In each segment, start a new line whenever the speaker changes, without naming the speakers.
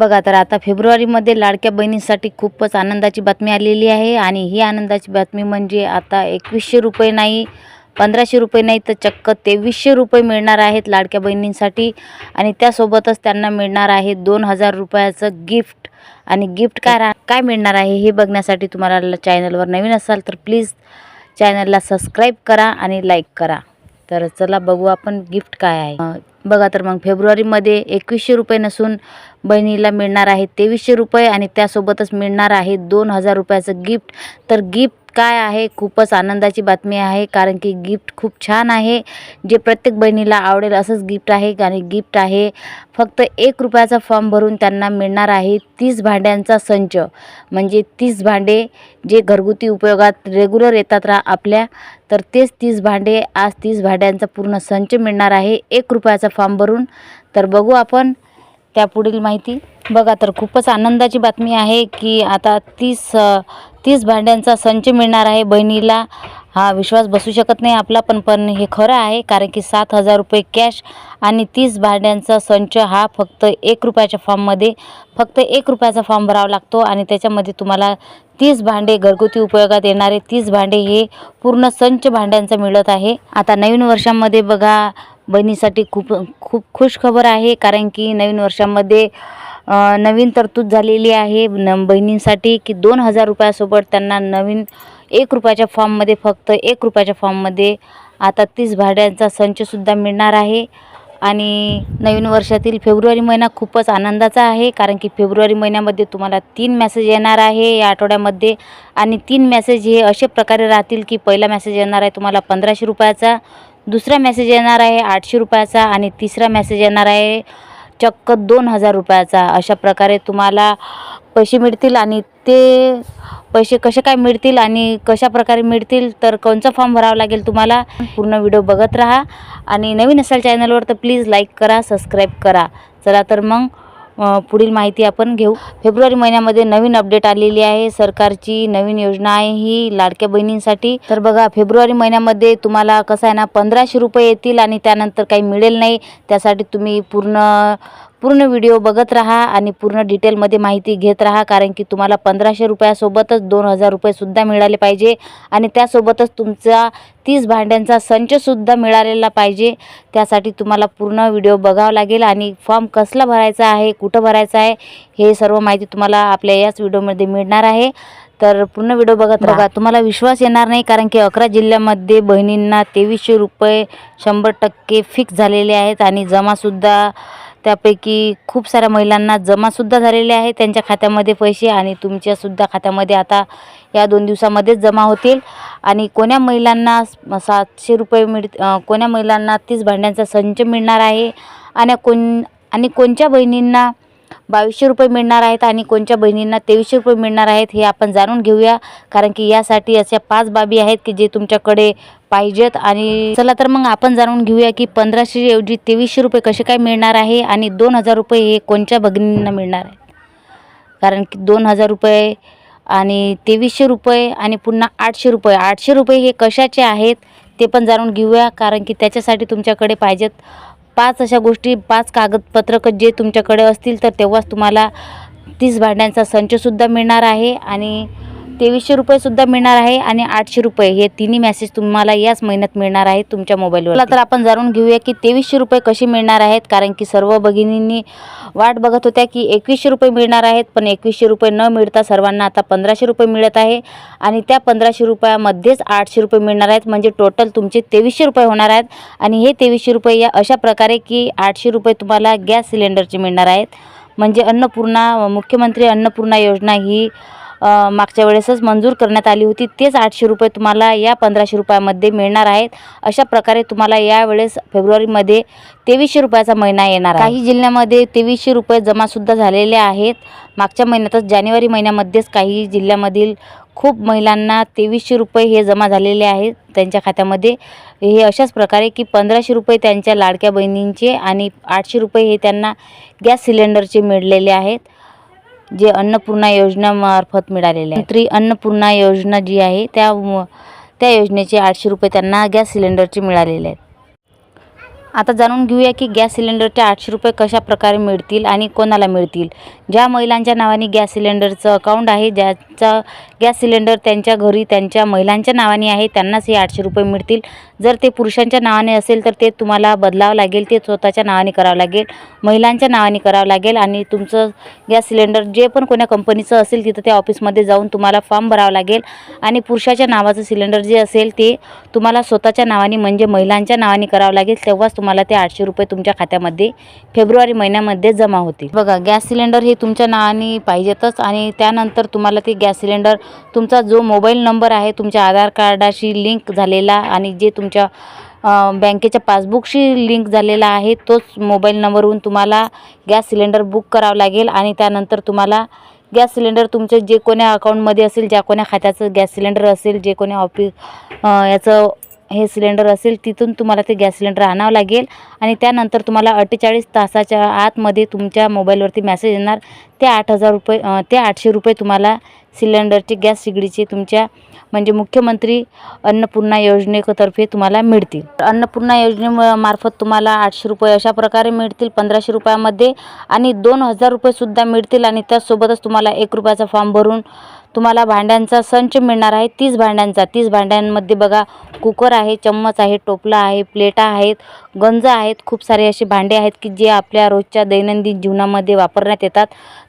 बघा तर आता फेब्रुवारीमध्ये लाडक्या बहिणींसाठी खूपच आनंदाची बातमी आलेली आहे आणि ही आनंदाची बातमी म्हणजे आता एकवीसशे रुपये नाही पंधराशे रुपये नाही तर चक्क तेवीसशे रुपये मिळणार आहेत लाडक्या बहिणींसाठी आणि त्यासोबतच त्यांना मिळणार आहे दोन हजार रुपयाचं गिफ्ट. आणि गिफ्ट काय रा काय मिळणार आहे हे बघण्यासाठी तुम्हाला चॅनलवर नवीन असाल तर प्लीज चॅनलला सबस्क्राईब करा आणि लाईक करा. तर चला बघू आपण गिफ्ट काय आहे. बघा तर मग फेब्रुवारीमध्ये एकवीसशे रुपये नसून बहिणीला मिळणार आहे तेवीसशे रुपये आणि त्यासोबतच मिळणार आहे दोन हजार रुपयाचं गिफ्ट तर गिफ्ट काय आहे? खूपच आनंदाची बातमी आहे कारण की गिफ्ट खूप छान आहे. जे प्रत्येक बहिणीला आवडेल असंच गिफ्ट आहे आणि गिफ्ट आहे. फक्त एक रुपयाचा फॉर्म भरून त्यांना मिळणार आहे तीस भांड्यांचा संच. म्हणजे तीस भांडे जे घरगुती उपयोगात रेग्युलर येतात रा आपल्या तर तेच तीस भांडे आज तीस भांड्यांचा पूर्ण संच मिळणार आहे. एक रुपयाचा फॉर्म भरून. तर बघू आपण त्या पुढील माहिती बघा. तर खूपच आनंदाची बातमी आहे की आता तीस तीस भांड्यांचा संच मिळणार आहे बहिणीला. हा विश्वास बसू शकत नाही आपला पण पण हे खरं आहे कारण की सात हजार रुपये कॅश आणि तीस भांड्यांचा संच हा फक्त एक रुपयाच्या फॉर्ममध्ये फक्त एक रुपयाचा फॉर्म भरावा लागतो आणि त्याच्यामध्ये तुम्हाला तीस भांडे घरगुती उपयोगात येणारे तीस भांडे हे पूर्ण संच भांड्यांचा मिळत आहे. आता नवीन वर्षामध्ये बघा बहिणीसाठी खूप खूप खुश खबर आहे कारण की नवीन वर्षामध्ये नवीन तरतूद झालेली आहे. न बहिणींसाठी की दोन हजार रुपयासोबत त्यांना नवीन एक रुपयाच्या फॉर्ममध्ये फक्त एक रुपयाच्या फॉर्ममध्ये आता तीस भाड्यांचा संचसुद्धा मिळणार आहे. आणि नवीन वर्षातील फेब्रुवारी महिना खूपच आनंदाचा आहे कारण की फेब्रुवारी महिन्यामध्ये तुम्हाला तीन मॅसेज येणार आहे या आठवड्यामध्ये. आणि तीन मॅसेज हे असे प्रकारे राहतील की पहिला मॅसेज येणार आहे तुम्हाला पंधराशे रुपयाचा दुसरा मॅसेज येणार आहे आठशे रुपयाचा आणि तिसरा मॅसेज येणार आहे चक्क दोन हजार रुपयाचा. अशा प्रकारे तुम्हाला पैसे मिळतील आणि ते पैसे कसे काय मिळतील आणि कशा प्रकारे मिळतील तर कोणचा फॉर्म भरावा लागेल तुम्हाला पूर्ण व्हिडिओ बघत राहा. आणि नवीन असाल चॅनलवर तर प्लीज लाईक करा सबस्क्राईब करा. चला तर मग पुढील माहिती आपण घेऊ. फेब्रुवारी महिन्यामध्ये नवीन अपडेट आलेली आहे. सरकारची नवीन योजना आहे ही लाडक्या बहिणींसाठी. तर बघा फेब्रुवारी महिन्यामध्ये तुम्हाला कसं आहे ना पंधराशे रुपये येतील आणि त्यानंतर काही मिळेल नाही. त्यासाठी तुम्ही पूर्ण पूर्ण व्हिडिओ बघत राहा आणि पूर्ण डिटेलमध्ये माहिती घेत राहा कारण की तुम्हाला पंधराशे रुपयासोबतच दोन हजार रुपयेसुद्धा मिळाले पाहिजे आणि त्यासोबतच तुमचा तीस भांड्यांचा संचसुद्धा मिळालेला पाहिजे. त्यासाठी तुम्हाला पूर्ण व्हिडिओ बघावा लागेल आणि फॉर्म कसला भरायचा आहे कुठं भरायचा आहे हे सर्व माहिती तुम्हाला आपल्या याच व्हिडिओमध्ये मिळणार आहे. तर पूर्ण व्हिडिओ बघत बघा. तुम्हाला विश्वास येणार नाही कारण की अकरा जिल्ह्यामध्ये बहिणींना तेवीसशे रुपये शंभर टक्के फिक्स झालेले आहेत आणि जमासुद्धा त्यापैकी खूप साऱ्या महिलांना जमासुद्धा झालेले आहे. त्यांच्या खात्यामध्ये पैसे आणि तुमच्यासुद्धा खात्यामध्ये आता या दोन दिवसामध्येच जमा होतील. आणि कोण्या महिलांना सातशे रुपये मिळ कोण्या महिलांना तीस भांड्यांचा संच मिळणार आहे? आणि कोण आणि कोणत्या बहिणींना बावीसशे रुपये मिळणार आहेत आणि कोणत्या बहिणींना तेवीसशे रुपये मिळणार आहेत हे आपण जाणून घेऊया. कारण की यासाठी अशा पाच बाबी आहेत की जे तुमच्याकडे पाहिजेत. आणि चला तर मग आपण जाणून घेऊया की पंधराशे ऐवजी तेवीसशे रुपये कसे काय मिळणार आहे आणि दोन हजार रुपये हे कोणत्या भगिनींना मिळणार आहेत कारण की दोन हजार रुपये आणि तेवीसशे रुपये आणि पुन्हा आठशे रुपये. आठशे रुपये हे कशाचे आहेत ते पण जाणून घेऊया. कारण की त्याच्यासाठी तुमच्याकडे पाहिजेत पाच अशा गोष्टी पाच कागदपत्रक जे तुमच्याकडे असतील तर तेव्हाच तुम्हाला तीस भांड्यांचा संचसुद्धा मिळणार आहे. आणि तेवीसशे रुपयेसुद्धा मिळणार आहे आणि आठशे रुपये हे तिन्ही मॅसेज तुम्हाला याच महिन्यात मिळणार आहेत तुमच्या मोबाईलवर तर आपण जाणून घेऊया की तेवीसशे रुपये कसे मिळणार आहेत कारण की सर्व भगिनींनी वाट बघत होत्या की एकवीसशे रुपये मिळणार आहेत पण एकवीसशे रुपये न मिळता सर्वांना आता पंधराशे रुपये मिळत आहे आणि त्या पंधराशे रुपयामध्येच आठशे रुपये मिळणार आहेत. म्हणजे टोटल तुमचे तेवीसशे रुपये होणार आहेत आणि हे तेवीसशे रुपये या अशा प्रकारे की आठशे रुपये तुम्हाला गॅस सिलेंडरचे मिळणार आहेत. म्हणजे अन्नपूर्णा मुख्यमंत्री अन्नपूर्णा योजना ही मागच्या वेळेसच मंजूर करण्यात आली होती. तेच आठशे रुपये तुम्हाला या पंधराशे रुपयामध्ये मिळणार आहेत. अशा प्रकारे तुम्हाला यावेळेस फेब्रुवारीमध्ये तेवीसशे रुपयाचा महिना येणार काही जिल्ह्यामध्ये तेवीसशे रुपये जमासुद्धा झालेले आहेत. मागच्या महिन्यातच जानेवारी महिन्यामध्येच काही जिल्ह्यामधील खूप महिलांना तेवीसशे रुपये हे जमा झालेले आहेत. त्यांच्या खात्यामध्ये हे अशाच प्रकारे की पंधराशे रुपये त्यांच्या लाडक्या बहिणींचे आणि आठशे रुपये हे त्यांना गॅस सिलेंडरचे मिळलेले आहेत. जे अन्नपूर्णा योजनामार्फत मिळालेले आहे. तरी अन्नपूर्णा योजना जी आहे त्या त्या योजनेचे आठशे रुपये त्यांना गॅस सिलेंडरचे मिळालेले आहेत. आता जाणून घेऊया की गॅस सिलेंडरचे आठशे रुपये कशा प्रकारे मिळतील आणि कोणाला मिळतील. ज्या महिलांच्या नावाने गॅस सिलेंडरचं अकाउंट आहे ज्याचा गॅस सिलेंडर त्यांच्या घरी त्यांच्या महिलांच्या नावाने आहे त्यांनाच हे आठशे रुपये मिळतील. जर ते पुरुषांच्या नावाने असेल तर ते तुम्हाला बदलावं लागेल ते स्वतःच्या नावाने करावं लागेल महिलांच्या नावाने करावं लागेल आणि तुमचं गॅस सिलेंडर जे पण कोण्या कंपनीचं असेल तिथं त्या ऑफिसमध्ये जाऊन तुम्हाला फॉर्म भरावा लागेल आणि पुरुषाच्या नावाचं सिलेंडर जे असेल ते तुम्हाला स्वतःच्या नावाने म्हणजे महिलांच्या नावाने करावं लागेल तेव्हाच तुम्हाला ते आठशे रुपये तुमच्या खात्यामध्ये फेब्रुवारी महिन्यामध्ये जमा होतील. बघा गॅस सिलेंडर हे तुमच्या नावाने पाहिजेतच आणि त्यानंतर तुम्हाला ते गॅस सिलेंडर तुमचा जो मोबाईल नंबर आहे तुमच्या आधार कार्डाशी लिंक झालेला आणि जे तुमच्या बँकेच्या पासबुकशी लिंक झालेला आहे तोच मोबाईल नंबरवरून तुम्हाला गॅस सिलेंडर बुक करावं लागेल आणि त्यानंतर तुम्हाला गॅस सिलेंडर तुमचे जे कोण्या अकाउंटमध्ये असेल ज्या कोण्या खात्याचं गॅस सिलेंडर असेल जे कोण्या ऑफिस याचं हे सिलेंडर असेल तिथून तुम्हाला ते गॅस सिलेंडर आणावं लागेल आणि त्यानंतर तुम्हाला अठ्ठेचाळीस तासाच्या आतमध्ये तुमच्या मोबाईलवरती मेसेज येणार. ते आठ हजार रुपये ते आठशे रुपये तुम्हाला सिलेंडरचे गॅस शेगडीचे तुमच्या म्हणजे मुख्यमंत्री अन्नपूर्णा योजनेतर्फे तुम्हाला मिळतील. अन्नपूर्णा योजनेमार्फत तुम्हाला आठशे रुपये अशा प्रकारे मिळतील पंधराशे रुपयामध्ये आणि दोन हजार रुपयेसुद्धा मिळतील आणि त्यासोबतच तुम्हाला एक रुपयाचा फॉर्म भरून तुम्हाला भांड्यांचा संच मिळणार आहे. तीस भांड्यांचा तीस भांड्यांमध्ये बघा कुकर आहे चम्मच आहे टोपला आहे प्लेटा आहेत गंज आहेत खूप सारे असे भांडे आहेत की जे आपल्या रोजच्या दैनंदिन जीवनामध्ये वापरण्यात येतात.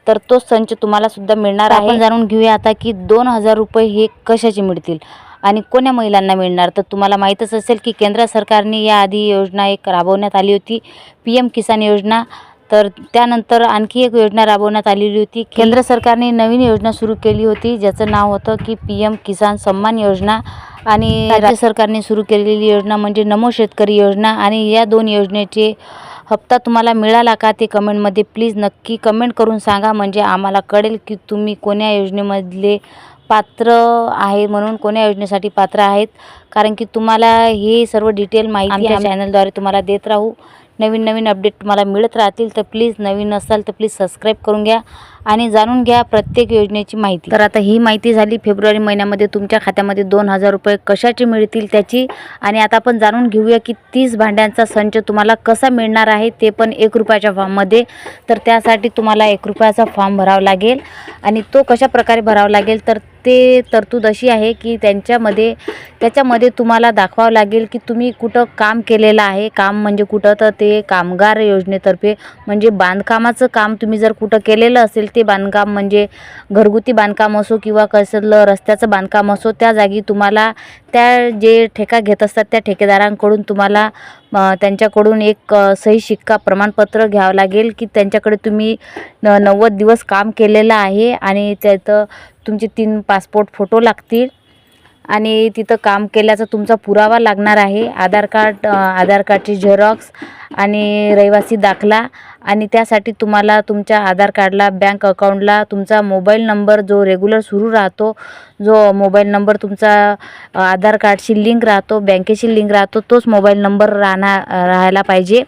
तर तो संच तुम्हाला सुद्धा मिळणार आहे आपण जाणून घेऊया आता की दोन हजार रुपये हे कशाचे मिळतील आणि कोण्या महिलांना मिळणार? तर तुम्हाला माहीतच असेल की केंद्र सरकारने याआधी योजना एक राबवण्यात आली होती. पी एम किसान योजना. तर त्यानंतर आणखी एक योजना राबवण्यात आलेली होती. केंद्र सरकारने नवीन योजना सुरू केली होती ज्याचं नाव होतं की पी एम किसान सन्मान योजना. आणि राज्य सरकारने सुरू केलेली योजना म्हणजे नमो शेतकरी योजना. आणि या दोन योजनेचे हप्ता तुम्हाला मिळाला का ते कमेंटमध्ये प्लीज नक्की कमेंट करून सांगा. म्हणजे आम्हाला कळेल की तुम्ही कोण्या योजनेमधले पात्र आहे म्हणून कोण्या योजनेसाठी पात्र आहेत. कारण की तुम्हाला हे सर्व डिटेल माहिती आमच्या चॅनलद्वारे तुम्हाला देत राहू. नवीन नवीन अपडेट तुम्हाला मिळत राहतील तर प्लीज नवीन असाल तर प्लीज सबस्क्राईब करून घ्या आणि जाणून घ्या प्रत्येक योजनेची माहिती. तर आता ही माहिती झाली फेब्रुवारी महिन्यामध्ये तुमच्या खात्यामध्ये दोन हजार रुपये कशाचे मिळतील त्याची आणि आता आपण जाणून घेऊया की तीस भांड्यांचा संच तुम्हाला कसा मिळणार आहे ते पण एक रुपयाच्या फॉर्ममध्ये. तर त्यासाठी तुम्हाला एक रुपयाचा फॉर्म भरावा लागेल आणि तो कशा प्रकारे भरावा लागेल तर ते तरतूद अशी आहे की त्यांच्यामध्ये त्याच्यामध्ये तुम्हाला दाखवावं लागेल की तुम्ही कुठं काम केलेलं आहे. काम म्हणजे कुठं? तर ते कामगार योजनेतर्फे म्हणजे बांधकामाचं काम तुम्ही जर कुठं केलेलं असेल ते बांधकाम म्हणजे घरगुती बांधकाम असो किंवा कसलं रस्त्याचं बांधकाम असो त्या जागी तुम्हाला त्या जे ठेका घेत असतात त्या ठेकेदारांकडून तुम्हाला त्यांच्याकडून एक सही शिक्का प्रमाणपत्र घ्यावं लागेल की त्यांच्याकडे तुम्ही नव्वद दिवस काम केलेलं आहे आणि त्याचं तुमचे तीन पासपोर्ट फोटो लागतील. आणि तिथं काम केल्याचा तुमचा पुरावा लागणार आहे. आधार कार्ड आधार कार्डची झेरॉक्स आणि रहिवासी दाखला. आणि त्यासाठी तुम्हाला तुमच्या आधार कार्डला बँक अकाउंटला तुमचा मोबाईल नंबर जो रेग्युलर सुरू राहतो जो मोबाईल नंबर तुमचा आधार कार्डशी लिंक राहतो बँकेशी लिंक राहतो तोच मोबाईल नंबर राहणार राहायला पाहिजे.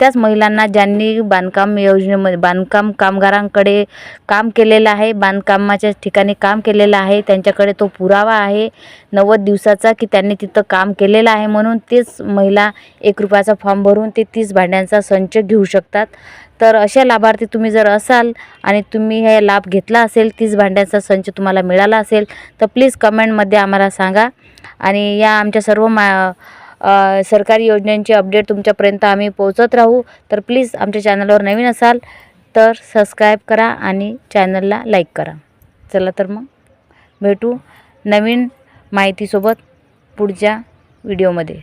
त्याच महिलांना ज्यांनी बांधकाम योजनेमध्ये बांधकाम कामगारांकडे काम केलेलं आहे बांधकामाच्या ठिकाणी काम केलेलं आहे त्यांच्याकडे तो पुरावा आहे नव्वद दिवसाचा की त्यांनी तिथं काम केलेलं आहे म्हणून तेच महिला एक रुपयाचा फॉर्म भरून ते तीस भांड्यांचा संच घेऊ शकतात. तर अशा लाभार्थी तुम्ही जर असाल आणि तुम्ही हे लाभ घेतला असेल तीस भांड्यांचा संच तुम्हाला मिळाला असेल तर प्लीज कमेंटमध्ये आम्हाला सांगा. आणि या आमच्या सर्व मा सरकारी योजनांची अपडेट तुमच्यापर्यंत आम्ही पोहोचत राहू. तर प्लीज आमच्या चॅनलवर नवीन असाल तर सबस्क्राईब करा आणि चॅनलला लाईक करा. चला तर मग भेटू नवीन माहितीसोबत पुढच्या व्हिडिओमध्ये.